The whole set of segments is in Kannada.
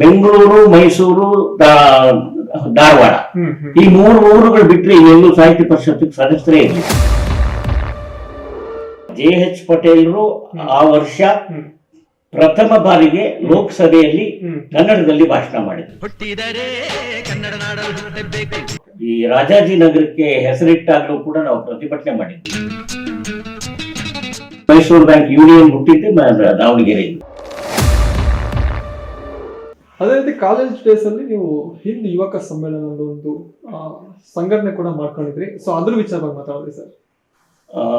ಬೆಂಗಳೂರು ಮೈಸೂರು ಧಾರವಾಡ. ಈ ಮೂರು ಊರುಗಳು ಬಿಟ್ಟರೆ ಎಲ್ಲೂ ಸಾಹಿತ್ಯ ಪರಿಷತ್ತಿಗೆ ಸದಸ್ಯರೇ ಇರಲಿ ಜೆ ಎಚ್ ಪಟೇಲ್ರು ಆ ವರ್ಷ ಪ್ರಥಮ ಬಾರಿಗೆ ಲೋಕಸಭೆಯಲ್ಲಿ ಕನ್ನಡದಲ್ಲಿ ಭಾಷಣ ಮಾಡಿದ್ರು. ಈ ರಾಜಾಜಿನಗರಕ್ಕೆ ಹೆಸರಿಟ್ಟಾಗಲೂ ಕೂಡ ನಾವು ಪ್ರತಿಭಟನೆ ಮಾಡಿದ್ವಿ. ಮೈಸೂರು ಬ್ಯಾಂಕ್ ಯೂನಿಯನ್ ಹುಟ್ಟಿದ್ದೆ ದಾವಣಗೆರೆ ದಾವಣಗೆರೆಯಿಂದ. ಅದೇ ರೀತಿ ಕಾಲೇಜ್ ಡೇಸ್ ಅಲ್ಲಿ ನೀವು ಹಿಂದ್ ಯುವಕ ಸಮ್ಮೇಳನದ ಒಂದು ಸಂಘಟನೆ ಕೂಡ ಮಾಡ್ಕೊಂಡಿದ್ರಿ. ಸೊ ಅದ್ರ ವಿಚಾರವಾಗಿ ಮಾತಾಡಿದ್ರಿ ಸರ್.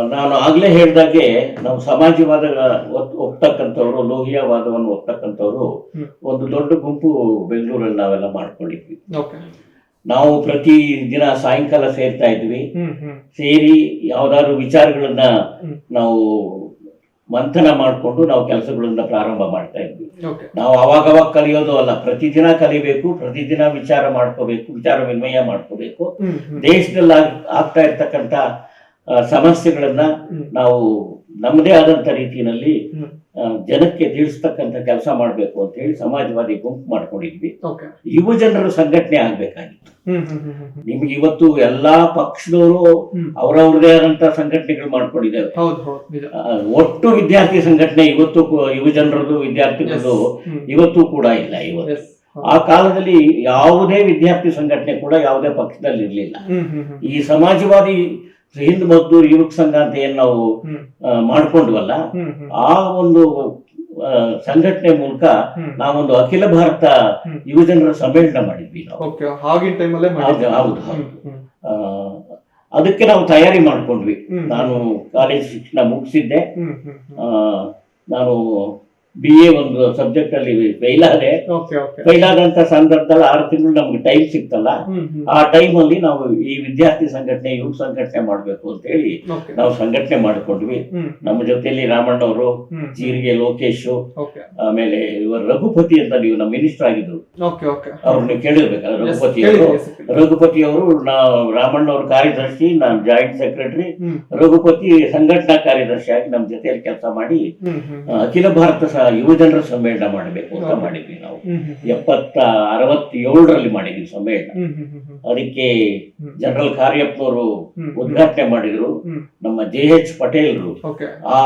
ನಾನು ಆಗ್ಲೇ ಹೇಳ್ದಾಗೆ ನಾವು ಸಮಾಜವಾದ ಒಪ್- ಒಪ್ತಕ್ಕಂಥವ್ರು ಲೋಹಿಯಾವಾದವನ್ನು ಒಪ್ತಕ್ಕಂಥವ್ರು ಒಂದು ದೊಡ್ಡ ಗುಂಪು ಬೆಂಗಳೂರಲ್ಲಿ ನಾವೆಲ್ಲ ಮಾಡ್ಕೊಂಡಿದ್ವಿ. ನಾವು ಪ್ರತಿ ದಿನ ಸಾಯಂಕಾಲ ಸೇರ್ತಾ ಇದ್ವಿ. ಸೇರಿ ಯಾವ್ದಾದ್ರು ವಿಚಾರಗಳನ್ನ ನಾವು ಮಂಥನ ಮಾಡಿಕೊಂಡು ನಾವು ಕೆಲಸಗಳನ್ನ ಪ್ರಾರಂಭ ಮಾಡ್ತಾ ಇದ್ವಿ. ನಾವು ಅವಾಗವಾಗ ಕಲಿಯೋದು ಅಲ್ಲ ಪ್ರತಿದಿನ ಕಲಿಬೇಕು ಪ್ರತಿದಿನ ವಿಚಾರ ಮಾಡ್ಕೋಬೇಕು ವಿಚಾರ ವಿನಿಮಯ ಮಾಡ್ಕೋಬೇಕು. ದೇಶದಲ್ಲಿ ಆಗ್ತಾ ಇರ್ತಕ್ಕಂಥ ಸಮಸ್ಯೆಗಳನ್ನ ನಾವು ನಮ್ಮದೇ ಆದಂತ ರೀತಿಯಲ್ಲಿ ಜನಕ್ಕೆ ತಿಳಿಸ್ತಕ್ಕಂಥ ಕೆಲಸ ಮಾಡಬೇಕು ಅಂತ ಹೇಳಿ ಸಮಾಜವಾದಿ ಗುಂಪು ಮಾಡ್ಕೊಂಡಿದ್ವಿ. ಓಕೆ. ಯುವ ಜನರ ಸಂಘಟನೆ ಆಗ್ಬೇಕಾಗಿತ್ತು. ನಿಮ್ಗೆ ಇವತ್ತು ಎಲ್ಲಾ ಪಕ್ಷದವರು. ಅವರವ್ರದೇ ಆದಂತ ಸಂಘಟನೆಗಳು ಮಾಡ್ಕೊಂಡಿದ್ದಾರೆ ಒಟ್ಟು ವಿದ್ಯಾರ್ಥಿ ಸಂಘಟನೆ ಇವತ್ತು ಯುವ ಜನರದು ವಿದ್ಯಾರ್ಥಿಗಳದು ಇವತ್ತು ಕೂಡ ಇಲ್ಲ ಇವತ್ತು. ಆ ಕಾಲದಲ್ಲಿ ಯಾವುದೇ ವಿದ್ಯಾರ್ಥಿ ಸಂಘಟನೆ ಕೂಡ ಯಾವುದೇ ಪಕ್ಷದಲ್ಲಿ ಇರಲಿಲ್ಲ ಈ ಸಮಾಜವಾದಿ ಹಿಂದ್ ಮದ್ದು ಯುವಕ ಸಂಘ ಅಂತ ಏನ್ ನಾವು ಮಾಡ್ಕೊಂಡ್ವಲ್ಲ ಆ ಒಂದು ಸಂಘಟನೆ ಮೂಲಕ ನಾವೊಂದು ಅಖಿಲ ಭಾರತ. ಯುವಜನರ ಸಮ್ಮೇಳನ ಮಾಡಿದ್ವಿ ನಾವು. ಹೌದು ಅದಕ್ಕೆ ನಾವು ತಯಾರಿ ಮಾಡ್ಕೊಂಡ್ವಿ. ನಾನು ಕಾಲೇಜ್ ಶಿಕ್ಷಣ ಮುಗಿಸಿದ್ದೆ. ನಾನು ಬಿ ಎ ಒಂದು ಸಬ್ಜೆಕ್ಟ್ ಅಲ್ಲಿ ಫೈಲ್ ಆದೆ. ಫೈಲ್ ಆದಂತ ಸಂದರ್ಭದಲ್ಲಿ ಆರು ತಿಂಗಳು ನಮ್ಗೆ ಟೈಮ್ ಸಿಕ್ತಲ್ಲ ಆ ಟೈಮ್ ಅಲ್ಲಿ ನಾವು ಈ ವಿದ್ಯಾರ್ಥಿ ಸಂಘಟನೆ ಯುವ ಸಂಘಟನೆ ಮಾಡ್ಬೇಕು ಅಂತ ಹೇಳಿ ನಾವು ಸಂಘಟನೆ ಮಾಡಿಕೊಂಡ್ವಿ. ನಮ್ಮ ಜೊತೆಯಲ್ಲಿ ರಾಮಣ್ಣವರು ಜೀರಿಗೆ ಲೋಕೇಶ್ ಆಮೇಲೆ ಇವರು ರಘುಪತಿ ಅಂತ ನೀವು ನಮ್ಮ ಮಿನಿಸ್ಟರ್ ಆಗಿದ್ರು ಅವ್ರನ್ನ ಕೇಳಿರ್ಬೇಕಲ್ಲ ರಘುಪತಿ ಅವರು. ರಘುಪತಿ ಅವರು ನಾವು ರಾಮಣ್ಣವ್ರ ಕಾರ್ಯದರ್ಶಿ ನಾನು ಜಾಯಿಂಟ್ ಸೆಕ್ರೆಟರಿ ರಘುಪತಿ ಸಂಘಟನಾ ಕಾರ್ಯದರ್ಶಿಯಾಗಿ ನಮ್ಮ ಜೊತೆಯಲ್ಲಿ ಕೆಲಸ ಮಾಡಿ ಅಖಿಲ ಭಾರತ ಯುವಜನರ ಸಮ್ಮೇಳನ ಮಾಡಬೇಕು ಅಂತ ಮಾಡಿದ್ವಿ ನಾವು. ಎಪ್ಪತ್ತ ಅರವತ್ತೇಳರಲ್ಲಿ ಮಾಡಿದ್ವಿ ಸಮ್ಮೇಳನ. ಅದಕ್ಕೆ ಜನರಲ್ ಕಾರ್ಯಪ್ಪನವರು. ಉದ್ಘಾಟನೆ ಮಾಡಿದ್ರು. ನಮ್ಮ ಜೆ ಎಚ್ ಪಟೇಲ್ರು. ಆ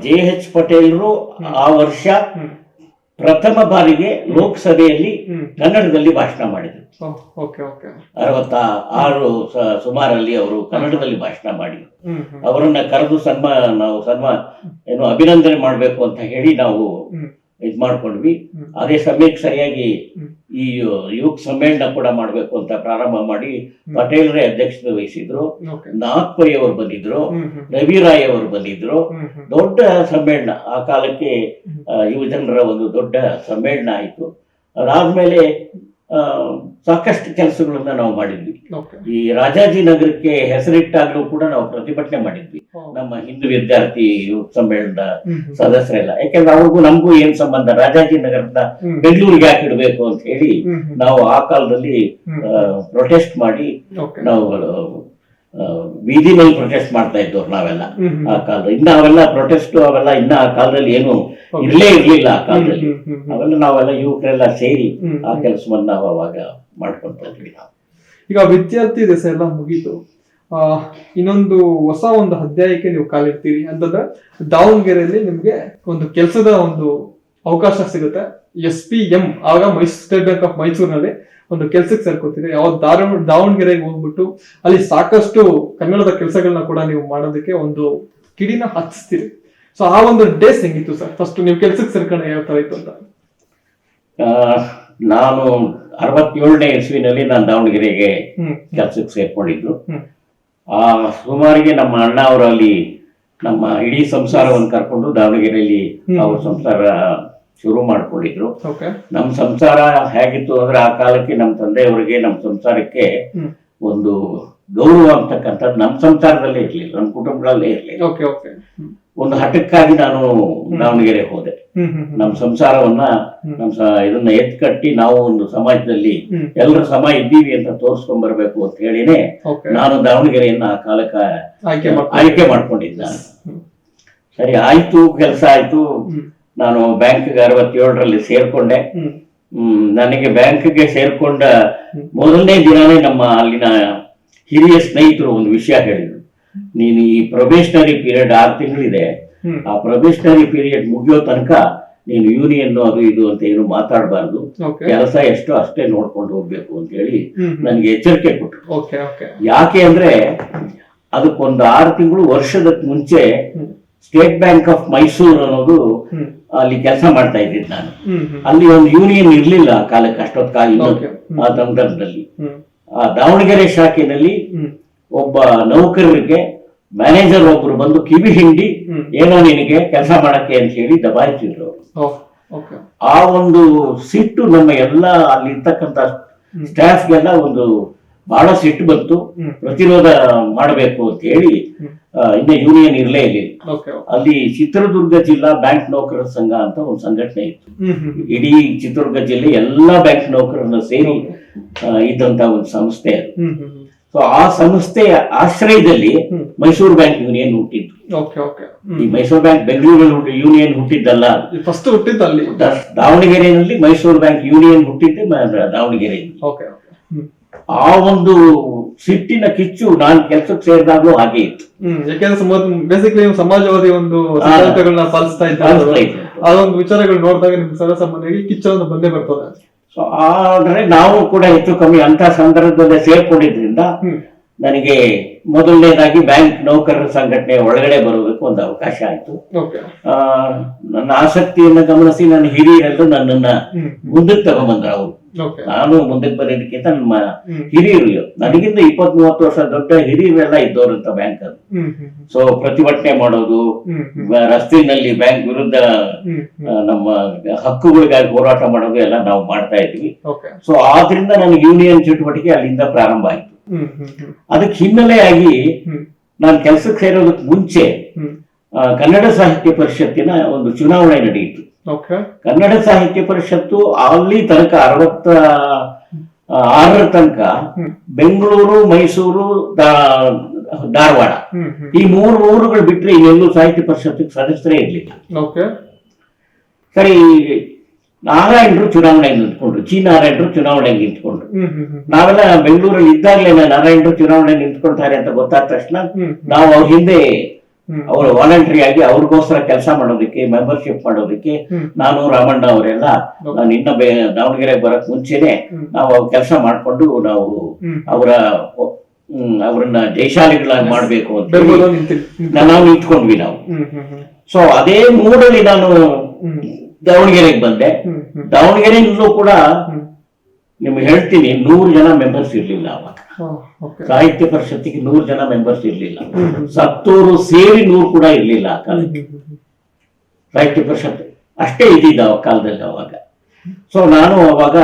ಜೆ ಎಚ್ ಪಟೇಲ್ರು ಆ ವರ್ಷ ಪ್ರಥಮ ಬಾರಿಗೆ ಲೋಕಸಭೆಯಲ್ಲಿ ಕನ್ನಡದಲ್ಲಿ ಭಾಷಣ ಮಾಡಿದ್ರು. ಅರವತ್ತ ಆರು ಸುಮಾರಲ್ಲಿ ಅವರು ಕನ್ನಡದಲ್ಲಿ ಭಾಷಣ ಮಾಡಿದರು. ಅವರನ್ನ ಕರೆದು ಸನ್ಮಾ ನಾವು ಸನ್ಮಾ ಏನು ಅಭಿನಂದನೆ ಮಾಡಬೇಕು ಅಂತ ಹೇಳಿ ನಾವು. ಇದ್ ಮಾಡ್ಕೊಂಡ್ವಿ. ಅದೇ ಸಮಯಕ್ಕೆ ಸರಿಯಾಗಿ. ಈ ಯುವಕ ಸಮ್ಮೇಳನ ಕೂಡ ಮಾಡಬೇಕು ಅಂತ ಪ್ರಾರಂಭ ಮಾಡಿ ಪಟೇಲ್ರೇ ಅಧ್ಯಕ್ಷತೆ ವಹಿಸಿದ್ರು. ನಾಥ್ ಪೈ ಅವರು ಬಂದಿದ್ರು. ರವಿ ರಾಯ್ ಅವರು ಬಂದಿದ್ರು. ದೊಡ್ಡ ಸಮ್ಮೇಳನ. ಆ ಕಾಲಕ್ಕೆ ಯುವಜನರ ಒಂದು ದೊಡ್ಡ ಸಮ್ಮೇಳನ ಆಯಿತು. ಅದಾದ್ಮೇಲೆ ಸಾಕಷ್ಟು ಕೆಲಸಗಳನ್ನ ನಾವು ಮಾಡಿದ್ವಿ. ಈ ರಾಜಾಜಿ ನಗರಕ್ಕೆ ಹೆಸರಿಟ್ಟಾಗಲೂ ಕೂಡ ನಾವು ಪ್ರತಿಭಟನೆ ಮಾಡಿದ್ವಿ. ನಮ್ಮ ಹಿಂದೂ ವಿದ್ಯಾರ್ಥಿ ಸಮ್ಮೇಳನದ ಸದಸ್ಯರೆಲ್ಲ. ಯಾಕೆಂದ್ರೆ ಅವ್ರಿಗೂ ನಮಗೂ ಏನ್ ಸಂಬಂಧ? ರಾಜಾಜಿ ನಗರದ ಬೆಂಗಳೂರಿಗೆ ಯಾಕೆ ಇಡಬೇಕು ಅಂತ ಹೇಳಿ ನಾವು ಆ ಕಾಲದಲ್ಲಿ. ಪ್ರೊಟೆಸ್ಟ್ ಮಾಡಿ ನಾವು ಬೀದಿ ಬೀದಿನಲ್ಲಿ ಪ್ರೊಟೆಸ್ಟ್ ಮಾಡ್ತಾ ಇದ್ದವ್ರು ನಾವೆಲ್ಲ. ಆ ಕಾಲದಲ್ಲಿ. ಇನ್ನ ಅವೆಲ್ಲ ಪ್ರೊಟೆಸ್ಟ್ ಅವೆಲ್ಲ ಇನ್ನ ಆ ಕಾಲದಲ್ಲಿ ಏನು ಇರಲೇ ಇರ್ಲೇ ಇರ್ಲಿಲ್ಲ ಆ ಕಾಲದಲ್ಲಿ. ಅವೆಲ್ಲ ನಾವೆಲ್ಲ ಯುವಕರೆಲ್ಲ ಸೇರಿ ಆ. ಕೆಲಸವನ್ನ ನಾವು ಅವಾಗ ಇದ್ವಿ ನಾವು. ಈಗ ವಿದ್ಯಾರ್ಥಿ ದೆಸೆ ಎಲ್ಲ ಮುಗಿತು. ಆ ಇನ್ನೊಂದು ಹೊಸ ಒಂದು ಅಧ್ಯಾಯಕ್ಕೆ ನೀವು ಕಾಲಿಡ್ತೀರಿ. ಅಂತಂದ್ರೆ ದಾವಣಗೆರೆಯಲ್ಲಿ ನಿಮ್ಗೆ ಒಂದು ಕೆಲಸದ ಒಂದು ಅವಕಾಶ ಸಿಗುತ್ತೆ. ಎಸ್ ಪಿ ಎಂ ಆಗ ಮೈಸೂರು ಸ್ಟೇಟ್ ಬ್ಯಾಂಕ್ ಆಫ್ ಮೈಸೂರಿನಲ್ಲಿ ಒಂದು ಕೆಲ್ಸಕ್ಕೆ ಸೇರ್ಕೊತೀರಿ. ಯಾವ ದಾರ ದಾವಣಗೆರೆಗೆ ಹೋಗ್ಬಿಟ್ಟು ಅಲ್ಲಿ ಸಾಕಷ್ಟು ಕನ್ನಡದ ಕೆಲಸಗಳನ್ನ ಕೂಡ ನೀವು ಮಾಡೋದಕ್ಕೆ ಒಂದು ಕಿಡಿನ ಹಚ್ಚಿಸ್ತೀರಿ ಸೊ ಆ ಒಂದು ಡೇಸ್ ಹೆಂಗಿತ್ತು ಸರ್? ಫಸ್ಟ್ ನೀವು ಕೆಲ್ಸಕ್ಕೆ ಸೇರ್ಕೊಂಡು ಯಾವ ತರ ಇತ್ತು ಅಂತ? ಆ, ನಾನು ಅರವತ್ತೇಳನೇ ಇಸ್ವಿನಲ್ಲಿ ನಾನು ದಾವಣಗೆರೆಗೆ ಕೆಲಸಕ್ಕೆ ಸೇರ್ಕೊಂಡಿದ್ದು. ಆ ಸುಮಾರಿಗೆ ನಮ್ಮ ಅಣ್ಣ ಅವರು ಅಲ್ಲಿ ನಮ್ಮ ಇಡೀ ಸಂಸಾರವನ್ನು ಕರ್ಕೊಂಡು ದಾವಣಗೆರೆಯಲ್ಲಿ. ಅವ್ರ ಸಂಸಾರ ಶುರು ಮಾಡ್ಕೊಂಡಿದ್ರು. ನಮ್ಮ ಸಂಸಾರ ಹೇಗಿತ್ತು ಅಂದ್ರೆ ಆ ಕಾಲಕ್ಕೆ ನಮ್ಮ ತಂದೆಯವರಿಗೆ ನಮ್ಮ ಸಂಸಾರಕ್ಕೆ ಒಂದು ಗೌರವ ಅಂತಕ್ಕಂಥದ್ದು ನಮ್ಮ ಸಂಸಾರದಲ್ಲೇ ಇರ್ಲಿಲ್ಲ ನಮ್ಮ ಕುಟುಂಬಗಳಲ್ಲೇ ಇರ್ಲಿಲ್ಲ. ಒಂದು ಹಠಕ್ಕಾಗಿ ನಾನು ದಾವಣಗೆರೆ ಹೋದೆ. ನಮ್ಮ ಸಂಸಾರವನ್ನ. ನಮ್ಮ ಇದನ್ನ ಎತ್ ಕಟ್ಟಿ ನಾವು ಒಂದು ಸಮಾಜದಲ್ಲಿ ಎಲ್ಲರ ಸಮ ಇದ್ದೀವಿ ಅಂತ ತೋರಿಸ್ಕೊಂಡ್ ಬರ್ಬೇಕು ಅಂತ ಹೇಳಿನೇ ನಾನು ದಾವಣಗೆರೆಯನ್ನ ಆ ಕಾಲಕ್ಕೆ ಆಯ್ಕೆ ಮಾಡ್ಕೊಂಡು. ಮಾಡ್ಕೊಂಡಿದ್ದ ಸರಿ ಆಯ್ತು ಕೆಲಸ ಆಯ್ತು. ನಾನು ಬ್ಯಾಂಕ್ಗೆ ಅರವತ್ತೇಳರಲ್ಲಿ ಸೇರ್ಕೊಂಡೆ. ನನಗೆ ಬ್ಯಾಂಕ್ಗೆ ಸೇರ್ಕೊಂಡ ಮೊದಲನೇ ದಿನಾನೇ ನಮ್ಮ ಅಲ್ಲಿನ ಹಿರಿಯ ಸ್ನೇಹಿತರು ಒಂದು ವಿಷಯ ಹೇಳಿದ್ರು. ನೀನು ಈ ಪ್ರೊಬೇಷನರಿ ಪೀರಿಯಡ್ ಆರು ತಿಂಗಳಿದೆ. ಆ ಪ್ರೊಬೇಷನರಿ ಪೀರಿಯಡ್ ಮುಗಿಯೋ ತನಕ ನೀನು ಯೂನಿಯನ್ ಅದು ಇದು ಅಂತ ಏನು ಮಾತಾಡಬಾರ್ದು. ಕೆಲಸ ಎಷ್ಟು ಅಷ್ಟೇ ನೋಡ್ಕೊಂಡು ಹೋಗ್ಬೇಕು ಅಂತ ಹೇಳಿ ನನಗೆ ಎಚ್ಚರಿಕೆ ಕೊಟ್ಟರು. ಯಾಕೆ ಅಂದ್ರೆ ಅದಕ್ಕೊಂದು ಆರು ತಿಂಗಳು ವರ್ಷದ ಮುಂಚೆ ಸ್ಟೇಟ್ ಬ್ಯಾಂಕ್ ಆಫ್ ಮೈಸೂರು ಅನ್ನೋದು ಅಲ್ಲಿ ಕೆಲಸ ಮಾಡ್ತಾ ಇದ್ದಿದ್ದು ನಾನು. ಅಲ್ಲಿ ಒಂದು ಯೂನಿಯನ್ ಇರ್ಲಿಲ್ಲ ಕಾಲಕ್ಕೆ ಅಷ್ಟೊತ್ತು ಕಾಲ. ಆ ಸಂದರ್ಭದಲ್ಲಿ ಆ ದಾವಣಗೆರೆ ಶಾಖೆನಲ್ಲಿ ಒಬ್ಬ ನೌಕರರಿಗೆ ಮ್ಯಾನೇಜರ್ ಒಬ್ರು ಬಂದು ಕಿವಿ ಹಿಂಡಿ ಏನೋ ನಿನಗೆ ಕೆಲಸ ಮಾಡಕ್ಕೆ ಅಂತ ಹೇಳಿ ದಬಾಯಿಸಿದ್ರು ಅವರು. ಆ ಒಂದು ಸಿಟ್ಟು ನಮ್ಮ ಎಲ್ಲ ಅಲ್ಲಿ ಇರ್ತಕ್ಕಂಥ ಹ್ಮ್. ಸ್ಟಾಫ್ಗೆಲ್ಲ ಒಂದು ಬಹಳ ಸಿಟ್ಟು ಬಂತು. ಪ್ರತಿರೋಧ ಮಾಡಬೇಕು ಅಂತ ಹೇಳಿ. ಇನ್ನ ಯೂನಿಯನ್ ಇರಲೇ ಇರಲಿಲ್ಲ ಓಕೆ ಅಲ್ಲಿ ಚಿತ್ರದುರ್ಗ ಜಿಲ್ಲಾ ಬ್ಯಾಂಕ್ ನೌಕರರ ಸಂಘ ಅಂತ ಒಂದು ಸಂಘಟನೆ ಇತ್ತು. ಇಡೀ ಚಿತ್ರದುರ್ಗ ಜಿಲ್ಲೆ ಎಲ್ಲಾ ಬ್ಯಾಂಕ್ ನೌಕರರನ್ನ ಸೇರಿ ಇದ್ದಂತ ಒಂದು ಸಂಸ್ಥೆ ಅದು. ಸೊ ಆ ಸಂಸ್ಥೆಯ ಆಶ್ರಯದಲ್ಲಿ. ಮೈಸೂರು ಬ್ಯಾಂಕ್ ಯೂನಿಯನ್ ಹುಟ್ಟಿದ್ದು. ಈ ಮೈಸೂರು ಬ್ಯಾಂಕ್ ಬೆಂಗಳೂರಲ್ಲಿ ಯೂನಿಯನ್ ಹುಟ್ಟಿದ್ದಲ್ಲ. ಫಸ್ಟ್ ಹುಟ್ಟಿದ್ದು ಅಲ್ಲಿ. ದ- ದಾವಣಗೆರೆಯಲ್ಲಿ ಮೈಸೂರು ಬ್ಯಾಂಕ್ ಯೂನಿಯನ್ ಹುಟ್ಟಿದ್ದೆ ದಾವಣಗೆರೆಯಲ್ಲಿ. ಆ ಒಂದು ಸಿಟ್ಟಿನ ಕಿಚ್ಚು ನಾನು ಕೆಲಸಕ್ಕೆ ಸೇರಿದಾಗಲೂ ಹಾಗೆ ಇತ್ತು. ಬೇಸಿಕಲಿ ಸಮಾಜವಾದಿ ಒಂದು ಪಾಲಿಸ್ತಾ ಇದ್ದ ಒಂದು ವಿಚಾರಗಳು ನೋಡಿದಾಗ ನಿಮ್ಗೆ ಸರ್ವಸಾಮಾನ್ಯವಾಗಿ ಕಿಚ್ಚವನ್ನು ಬಂದೇ ಬರ್ತದೆ. ಸೊ ಆದ್ರೆ ನಾವು ಕೂಡ ಹೆಚ್ಚು ಕಮ್ಮಿ ಅಂತ ಸಂದರ್ಭದಲ್ಲಿ ಸೇರ್ಕೊಂಡಿದ್ರಿಂದ ನನಗೆ ಮೊದಲನೇದಾಗಿ ಬ್ಯಾಂಕ್ ನೌಕರರ ಸಂಘಟನೆ ಒಳಗಡೆ ಬರೋದಕ್ಕೆ ಒಂದು ಅವಕಾಶ ಆಯ್ತು. ಆ, ನನ್ನ ಆಸಕ್ತಿಯನ್ನು ಗಮನಿಸಿ ನನ್ನ ಹಿರಿಯರೆಲ್ಲರೂ ನನ್ನನ್ನ ಮುಂದಕ್ಕೆ ತಗೊಂಡ್ಬಂದ್ರು ಅವರು. ನಾನು ಮುಂದಕ್ಕೆ ಬರೋದಕ್ಕಿಂತ ನಮ್ಮ ಹಿರಿಯರು ನನಗಿಂತ ಇಪ್ಪತ್ ಮೂವತ್ತು ವರ್ಷ ದೊಡ್ಡ ಹಿರಿಯರೆಲ್ಲ ಅಂತ ಬ್ಯಾಂಕ್ ಅದು ಸೊ ಪ್ರತಿಭಟನೆ ಮಾಡೋದು ರಸ್ತೆನಲ್ಲಿ ಬ್ಯಾಂಕ್ ವಿರುದ್ಧ ನಮ್ಮ ಹಕ್ಕುಗಳಿಗಾಗಿ ಹೋರಾಟ ಮಾಡೋದು ಎಲ್ಲ ನಾವು ಮಾಡ್ತಾ ಇದ್ವಿ ಸೊ ಆದ್ರಿಂದ ನನಗೆ ಯೂನಿಯನ್ ಚಟುವಟಿಕೆ ಅಲ್ಲಿಂದ ಪ್ರಾರಂಭ ಆಯ್ತು. ಅದಕ್ಕೆ ಹಿನ್ನೆಲೆಯಾಗಿ ನಾನು ಕೆಲಸಕ್ಕೆ ಸೇರೋದಕ್ಕೆ ಮುಂಚೆ ಕನ್ನಡ ಸಾಹಿತ್ಯ ಪರಿಷತ್ತಿನ ಒಂದು ಚುನಾವಣೆ ನಡೆಯಿತು. ಕನ್ನಡ ಸಾಹಿತ್ಯ ಪರಿಷತ್ತು ಅಲ್ಲಿ ತನಕ ಅರವತ್ತ ಆರರ ತನಕ ಬೆಂಗಳೂರು ಮೈಸೂರು ಧಾರವಾಡ. ಈ ಮೂರು ಊರುಗಳು ಬಿಟ್ರೆ ಇವೆಲ್ಲೂ ಸಾಹಿತ್ಯ ಪರಿಷತ್ತಿಗೆ ಸದಸ್ಯರೇ ಇರಲಿಲ್ಲ. ಸರಿ ನಾರಾಯಣರು ಚುನಾವಣೆಗೆ ನಿಂತ್ಕೊಂಡ್ರು. ಜಿ. ನಾರಾಯಣರು ಚುನಾವಣೆಗೆ ನಿಂತ್ಕೊಂಡ್ರು. ನಾವೆಲ್ಲ ಬೆಂಗಳೂರಲ್ಲಿ ಇದ್ದಾಗಲೇ ನಾರಾಯಣರು ಚುನಾವಣೆ ನಿಂತ್ಕೊಳ್ತಾರೆ ಅಂತ ಗೊತ್ತಾದ ತಕ್ಷಣ ನಾವು ಅವ್ರ ಹಿಂದೆ ಅವರು ವಾಲಂಟರಿ ಆಗಿ ಅವ್ರಿಗೋಸ್ಕರ ಕೆಲಸ ಮಾಡೋದಕ್ಕೆ ಮೆಂಬರ್ಶಿಪ್ ಮಾಡೋದಕ್ಕೆ ನಾನು ರಾಮಣ್ಣ ಅವರೆಲ್ಲ ನಾನು ಇನ್ನ ದಾವಣಗೆರೆ ಬರಕ್ ಮುಂಚೆನೆ. ನಾವು ಕೆಲಸ ಮಾಡ್ಕೊಂಡು ನಾವು ಅವರ ಅವ್ರನ್ನ ಜಯಶಾಲಿಗಳಾಗಿ ಮಾಡ್ಬೇಕು ಅಂತ ನಾವು ನಿಂತ್ಕೊಂಡ್ವಿ ನಾವು. ಸೊ ಅದೇ ಮೂಡಲ್ಲಿ ನಾನು ದಾವಣಗೆರೆಗೆ ಬಂದೆ. ದಾವಣಗೆರೆಯಿಂದಲೂ ಕೂಡ ನಿಮ್ಗೆ ಹೇಳ್ತೀನಿ ನೂರು ಜನ ಮೆಂಬರ್ಸ್ ಇರ್ಲಿಲ್ಲ ಅವಾಗ. ಸಾಹಿತ್ಯ ಪರಿಷತ್ತಿಗೆ ನೂರು ಜನ ಮೆಂಬರ್ಸ್ ಇರ್ಲಿಲ್ಲ. ಸತ್ತೂರು ಸೇರಿ ನೂರು ಕೂಡ ಇರ್ಲಿಲ್ಲ ಆ ಕಾಲಕ್ಕೆ. ಸಾಹಿತ್ಯ ಪರಿಷತ್ ಅಷ್ಟೇ ಇದ್ದಿದ್ದ ಆ ಕಾಲದಲ್ಲಿ ಅವಾಗ. ಸೊ ನಾನು ಅವಾಗ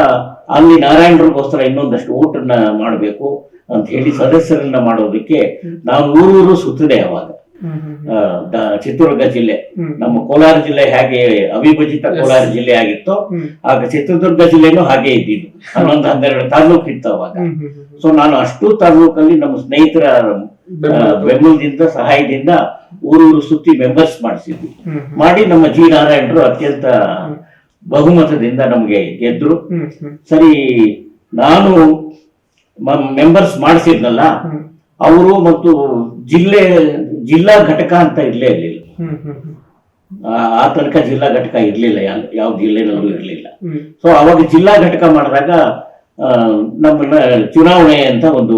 ಅಲ್ಲಿ ನಾರಾಯಣರಿಗೋಸ್ಕರ ಇನ್ನೊಂದಷ್ಟು ಊಟನ್ನ ಮಾಡಬೇಕು ಅಂತ ಹೇಳಿ ಸದಸ್ಯರನ್ನ ಮಾಡೋದಕ್ಕೆ ನಾವು ಊರೂರು ಸುತ್ತಿದೆ ಅವಾಗ. ಚಿತ್ರದುರ್ಗ ಜಿಲ್ಲೆ. ನಮ್ಮ ಕೋಲಾರ ಜಿಲ್ಲೆ ಹೇಗೆ ಅವಿಭಜಿತ ಕೋಲಾರ ಜಿಲ್ಲೆ ಆಗಿತ್ತೋ. ಆಗ ಚಿತ್ರದುರ್ಗ ಜಿಲ್ಲೆನೂ ಹಾಗೆ ಇದ್ದಿದ್ದು. ಹನ್ನೊಂದು ಹನ್ನೆರಡು ತಾಲೂಕು ಇತ್ತು ಅವಾಗ. ಸೊ ನಾನು ಅಷ್ಟು ತಾಲೂಕಲ್ಲಿ ನಮ್ಮ ಸ್ನೇಹಿತರ ಬೆಂಗಳೂರಿಂದ ಸಹಾಯದಿಂದ ಊರೂರು ಸುತ್ತಿ ಮೆಂಬರ್ಸ್ ಮಾಡಿಸಿದ್ವಿ. ಮಾಡಿ ನಮ್ಮ ಜಿ ನಾರಾಯಣರು ಅತ್ಯಂತ ಬಹುಮತದಿಂದ ನಮಗೆ ಗೆದ್ರು. ಸರಿ ನಾನು ಮೆಂಬರ್ಸ್ ಮಾಡಿಸಿದ್ನಲ್ಲ ಅವರು ಮತ್ತು ಜಿಲ್ಲೆ ಜಿಲ್ಲಾ ಘಟಕ ಅಂತ ಇರ್ಲೇ ಇರಲಿಲ್ಲ ಆ ತನಕ ಜಿಲ್ಲಾ ಘಟಕ ಇರ್ಲಿಲ್ಲ ಯಾವ- ಜಿಲ್ಲೆನಲ್ಲೂ ಇರಲಿಲ್ಲ ಸೊ ಅವಾಗ ಜಿಲ್ಲಾ ಘಟಕ ಮಾಡಿದಾಗ ನಮ್ಮನ್ನ ಚುನಾವಣೆ ಅಂತ ಒಂದು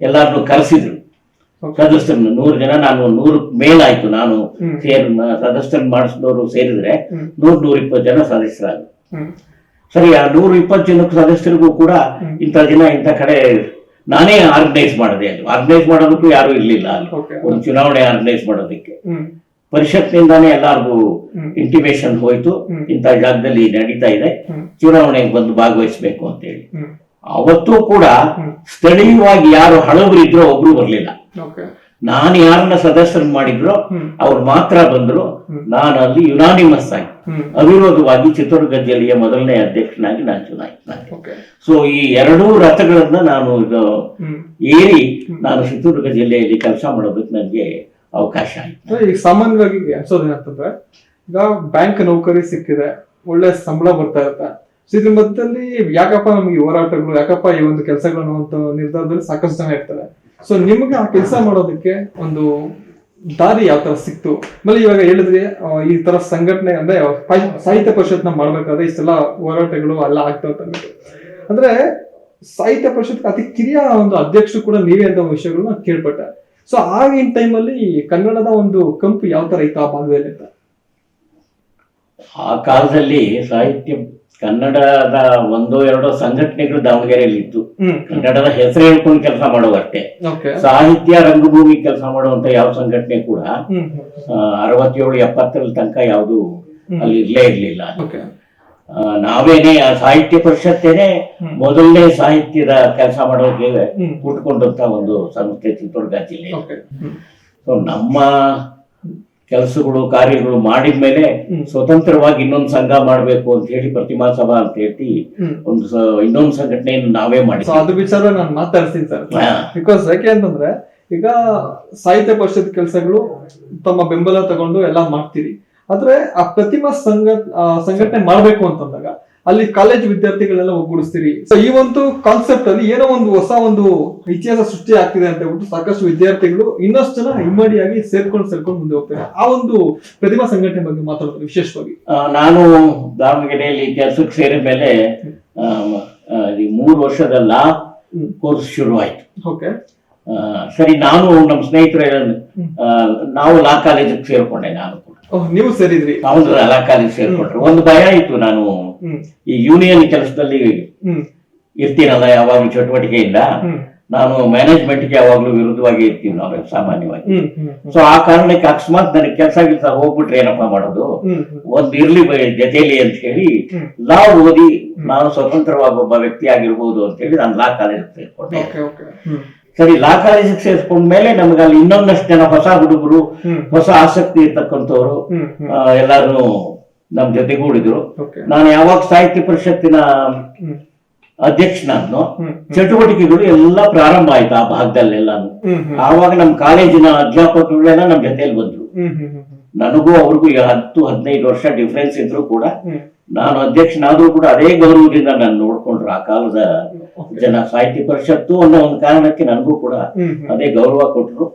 ಎಲ್ಲಾರನ್ನು ಕರೆಸಿದ್ರು. ಸದಸ್ಯರನ್ನು ನೂರು ಜನ ನಾನು ನೂರು ಮೇಲಾಯ್ತು ನಾನು. ಸೇರ್ ಸದಸ್ಯರನ್ನು ಮಾಡಿಸಿದವರು ಸೇರಿದ್ರೆ. ನೂರ್ ನೂರ ಇಪ್ಪತ್ತು ಜನ ಸದಸ್ಯರಾದ್ರು ಸರಿ ಆ ನೂರ ಇಪ್ಪತ್ತು ಜನಕ್ಕೆ ಸದಸ್ಯರಿಗೂ ಕೂಡ. ಇಂಥ ದಿನ ಇಂಥ ಕಡೆ ನಾನೇ ಆರ್ಗನೈಸ್ ಮಾಡಿದೆ ಅಲ್ಲಿ ಆರ್ಗನೈಸ್ ಮಾಡೋದಕ್ಕೂ ಯಾರು ಇರ್ಲಿಲ್ಲ ಅಲ್ಲಿ. ಒಂದು ಚುನಾವಣೆ ಆರ್ಗನೈಸ್ ಮಾಡೋದಕ್ಕೆ. ಪರಿಷತ್ ಪರಿಷತ್ನಿಂದಾನೇ ಎಲ್ಲಾರ್ಗೂ. ಇಂಟಿಮೇಶನ್ ಹೋಯ್ತು. ಇಂತ ಇಂಥ ಜಾಗದಲ್ಲಿ ನಡೀತಾ ಇದೆ. ಚುನಾವಣೆಗೆ ಬಂದು ಭಾಗವಹಿಸಬೇಕು ಅಂತ ಹೇಳಿ ಅವತ್ತು ಕೂಡ. ಸ್ಥಳೀಯವಾಗಿ ಯಾರು ಹಳಬರಿದ್ರೋ ಒಬ್ರು ಬರ್ಲಿಲ್ಲ. ನಾನು ಯಾರನ್ನ ಸದಸ್ಯರು ಮಾಡಿದ್ರೋ. ಅವ್ರು ಮಾತ್ರ ಬಂದ್ರು. ನಾನು ಅಲ್ಲಿ ಯುನಾನಿಮಸ್ ಆಗಿ. ಅವಿರೋಧವಾಗಿ ಚಿತ್ರದುರ್ಗ ಜಿಲ್ಲೆಯ ಮೊದಲನೇ ಅಧ್ಯಕ್ಷನಾಗಿ ನಾನು ಚುನಾಯಿತನಾದೆ ಓಕೆ. ಸೊ ಈ ಎರಡೂ ರಥಗಳನ್ನ ನಾನು ಇದು ಏರಿ ನಾನು ಚಿತ್ರದುರ್ಗ ಜಿಲ್ಲೆಯಲ್ಲಿ ಕೆಲಸ ಮಾಡೋದಕ್ಕೆ ನನಗೆ ಅವಕಾಶ ಆಯ್ತು. ಈಗ ಸಾಮಾನ್ಯವಾಗಿ ಅನ್ಸೋದೇನಂತಂದ್ರೆ ಈಗ ಬ್ಯಾಂಕ್ ನೌಕರಿ ಸಿಕ್ಕಿದೆ ಒಳ್ಳೆ ಸಂಬಳ ಬರ್ತಾ ಇರುತ್ತೆ. ಸೊ ಇದ್ರ ಮಧ್ಯದಲ್ಲಿ ಯಾಕಪ್ಪ ನಮಗೆ ಹೋರಾಟಗಳು ಯಾಕಪ್ಪ ಈ ಒಂದು ಕೆಲಸಗಳು ಅಂತ ನಿರ್ಧಾರದಲ್ಲಿ ಸಾಕಷ್ಟು ಜನ ಇರ್ತಾರೆ. ಸೊ ನಿಮ್ಗೆ ಆ ಕೆಲಸ ಮಾಡೋದಕ್ಕೆ ಒಂದು ದಾರಿ ಯಾವ ತರ ಸಿಕ್ತು? ಆಮೇಲೆ ಇವಾಗ ಹೇಳಿದ್ರೆ ಈ ತರ ಸಂಘಟನೆ ಅಂದ್ರೆ ಸಾಹಿ- ಸಾಹಿತ್ಯ ಪರಿಷತ್ನ ಮಾಡ್ಬೇಕಾದ್ರೆ ಇಷ್ಟೆಲ್ಲ ಹೋರಾಟಗಳು ಎಲ್ಲ ಆಗ್ತಾ. ಅಂದ್ರೆ ಸಾಹಿತ್ಯ ಪರಿಷತ್ ಅತಿ ಕಿರಿಯ ಒಂದು ಅಧ್ಯಕ್ಷರು ಕೂಡ ನೀವೇ ಅಂತ ವಿಷಯಗಳನ್ನ ಕೇಳ್ಪಟ್ಟೆ. ಸೊ ಆಗಿನ ಟೈಮಲ್ಲಿ ಕನ್ನಡದ ಒಂದು ಕಂಪು ಯಾವ ತರ ಇತ್ತು ಆ ಭಾಗದಲ್ಲಿ ಅಂತ? ಆ ಕಾಲದಲ್ಲಿ ಸಾಹಿತ್ಯ ಕನ್ನಡದ ಒಂದು ಎರಡು ಸಂಘಟನೆಗಳು ದಾವಣಗೆರೆಯಲ್ಲಿ ಇತ್ತು ಕನ್ನಡದ ಹೆಸರು ಹೇಳ್ಕೊಂಡು ಕೆಲಸ ಮಾಡೋವಷ್ಟೇ ಸಾಹಿತ್ಯ ರಂಗಭೂಮಿ ಕೆಲಸ ಮಾಡುವಂತ ಯಾವ ಸಂಘಟನೆ ಕೂಡ ಅರವತ್ತೇಳು ಎಪ್ಪತ್ತರ ತನಕ ಯಾವುದು ಅಲ್ಲಿ ಇರ್ಲೇ ಇರ್ಲಿಲ್ಲ. ನಾವೇನೆ ಆ ಸಾಹಿತ್ಯ ಪರಿಷತ್ತೇನೆ. ಮೊದಲನೇ ಸಾಹಿತ್ಯದ ಕೆಲಸ ಮಾಡೋಕೆ ಕೂಟ್ಕೊಂಡಂತ ಒಂದು ಸಂಸ್ಥೆ ಚಿತ್ರದುರ್ಗ ಜಿಲ್ಲೆ. ಸೊ ನಮ್ಮ ಕೆಲಸಗಳು ಕಾರ್ಯಗಳು ಮಾಡಿದ ಮೇಲೆ ಸ್ವತಂತ್ರವಾಗಿ ಇನ್ನೊಂದು ಸಂಘ ಮಾಡಬೇಕು ಅಂತ ಹೇಳಿ ಪ್ರತಿಮಾ ಸಭಾ ಅಂತ ಹೇಳಿ ಒಂದು ಇನ್ನೊಂದು ಸಂಘಟನೆಯನ್ನು ನಾವೇ ಮಾಡಿ ಅದ್ರ ವಿಚಾರ ನಾನು ಮಾತಾಡ್ತೀನಿ ಸರ್. ಬಿಕಾಸ್ ಯಾಕೆ ಅಂತಂದ್ರೆ ಈಗ ಸಾಹಿತ್ಯ ಪರಿಷತ್ ಕೆಲಸಗಳು ತಮ್ಮ ಬೆಂಬಲ ತಗೊಂಡು ಎಲ್ಲ ಮಾಡ್ತೀರಿ. ಆದ್ರೆ ಆ ಪ್ರತಿಮಾ ಸಂಘ ಸಂಘಟನೆ ಮಾಡ್ಬೇಕು ಅಂತಂದಾಗ ಅಲ್ಲಿ ಕಾಲೇಜ್ ವಿದ್ಯಾರ್ಥಿಗಳೆಲ್ಲ ಒಗ್ಗೂಡಿಸ್ತೀರಿ. ಸೊ ಈ ಒಂದು ಕಾನ್ಸೆಪ್ಟ್ ಅಲ್ಲಿ ಏನೋ ಒಂದು ಹೊಸ ಒಂದು ಇತಿಹಾಸ ಸೃಷ್ಟಿ ಆಗ್ತಿದೆ ಅಂತ ಹೇಳ್ಬಿಟ್ಟು ಸಾಕಷ್ಟು ವಿದ್ಯಾರ್ಥಿಗಳು ಇನ್ನಷ್ಟು ಜನ ಇಮ್ಮಡಿಯಾಗಿ ಸೇರ್ಕೊಂಡು ಸೇರ್ಕೊಂಡು ಮುಂದೆ ಹೋಗ್ತಾರೆ. ಆ ಒಂದು ಪ್ರತಿಮಾ ಸಂಘಟನೆ ಬಗ್ಗೆ ಮಾತಾಡ್ತಾರೆ ವಿಶೇಷವಾಗಿ. ನಾನು ದಾವಣಗೆರೆಯಲ್ಲಿ ಕೆಲಸಕ್ಕೆ ಸೇರಿದ ಮೇಲೆ ಈ ಮೂರು ವರ್ಷದ ಲಾ ಕೋರ್ಸ್ ಶುರು ಆಯ್ತು ಓಕೆ ಸರಿ ನಾನು ನಮ್ಮ ಸ್ನೇಹಿತರ ನಾವು ಲಾ ಕಾಲೇಜಿಗೆ ಸೇರ್ಕೊಂಡೆ ನಾನು. ನೀವು ಸೇರಿದ್ರಿ. ಹೌದು ಲಾ ಸೇರ್ಕೊಂಡ್ರು. ಒಂದು ಭಯ ಇತ್ತು ನಾನು. ಈ ಯೂನಿಯನ್ ಕೆಲಸದಲ್ಲಿ ಇರ್ತೀನಲ್ಲ ಯಾವಾಗ್ಲೂ ಚಟುವಟಿಕೆಯಿಂದ ನಾನು ನಾನು ಮ್ಯಾನೇಜ್ಮೆಂಟ್ಗೆ ಯಾವಾಗ್ಲೂ ವಿರುದ್ಧವಾಗಿ ಇರ್ತೀನಿ ನಾವು ಸಾಮಾನ್ಯವಾಗಿ. ಸೊ ಆ ಕಾರಣಕ್ಕೆ ಅಕಸ್ಮಾತ್ ನನಗೆ ಕೆಲಸ ಕೆಲಸ ಹೋಗ್ಬಿಟ್ರೆ ಏನಪ್ಪ ಮಾಡೋದು? ಒಂದ್ ಇರ್ಲಿ ಜೊತೆಲಿ ಅಂತ ಹೇಳಿ. ಲಾ ಓದಿ ನಾನು ಸ್ವತಂತ್ರವಾಗಿ ಒಬ್ಬ ವ್ಯಕ್ತಿ ಆಗಿರ್ಬೋದು ಅಂತ ಹೇಳಿ ನಾನು ಲಾ ಕಾಲೇಜ್ ಸೇರ್ಕೊಂಡೆ. ಸರಿ ಲಾ ಕಾಲೇಜಿಗೆ ಸೇರ್ಕೊಂಡ್ಮೇಲೆ ನಮ್ಗೆ ಅಲ್ಲಿ ಇನ್ನೊಂದಷ್ಟು ಜನ ಹೊಸ ಹುಡುಗರು ಹೊಸ ಆಸಕ್ತಿ ಇರ್ತಕ್ಕಂಥವ್ರು ಎಲ್ಲಾರು ನಮ್ ಜೊತೆಗೂಡಿದ್ರು. ನಾನು ಯಾವಾಗ ಸಾಹಿತ್ಯ ಪರಿಷತ್ತಿನ ಅಧ್ಯಕ್ಷನಾದ್ನು ಚಟುವಟಿಕೆಗಳು ಎಲ್ಲ ಪ್ರಾರಂಭ ಆಯ್ತು ಆ ಭಾಗದಲ್ಲೆಲ್ಲಾನು. ಆವಾಗ ನಮ್ ಕಾಲೇಜಿನ ಅಧ್ಯಾಪಕರುಗಳೆಲ್ಲ ನಮ್ ಜೊತೆಯಲ್ಲಿ ಬಂದ್ರು. ನನಗೂ ಅವ್ರಿಗೂ ಈಗ ಹತ್ತು ಹದಿನೈದು ವರ್ಷ ಡಿಫ್ರೆನ್ಸ್ ಇದ್ರು ಕೂಡ ನಾನು ಅಧ್ಯಕ್ಷನಾದ್ರೂ ಕೂಡ ಅದೇ ಗೌರವದಿಂದ ನಾನು ನೋಡ್ಕೊಂಡ್ರು ಆ ಕಾಲದ ಜನ ಸಾಹಿತ್ಯ ಪರಿಷತ್ತು ಅನ್ನೋ ಒಂದು ಕಾರಣಕ್ಕೆ ನನಗೂ ಕೂಡ ಅದೇ ಗೌರವ ಕೊಟ್ಟರು.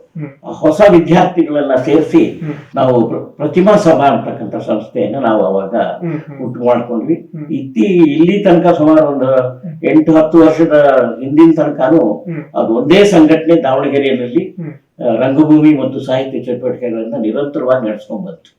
ಹೊಸ ವಿದ್ಯಾರ್ಥಿಗಳನ್ನ ಸೇರಿಸಿ ನಾವು ಪ್ರತಿಮಾ ಸಭಾ ಅಂತಕ್ಕಂಥ ಸಂಸ್ಥೆಯನ್ನ ನಾವು ಅವಾಗ ಉಂಟು ಮಾಡ್ಕೊಂಡ್ವಿ. ಇತ್ತಿ ಇಲ್ಲಿ ತನಕ ಸುಮಾರು ಒಂದು ಎಂಟು ಹತ್ತು ವರ್ಷದ ಹಿಂದಿನ ತನಕನೂ. ಅದು ಒಂದೇ ಸಂಘಟನೆ ದಾವಣಗೆರೆಯಲ್ಲಿ ರಂಗಭೂಮಿ ಮತ್ತು ಸಾಹಿತ್ಯ ಚಟುವಟಿಕೆಗಳನ್ನ ನಿರಂತರವಾಗಿ ನಡೆಸ್ಕೊಂಡ್ ಬಂತು.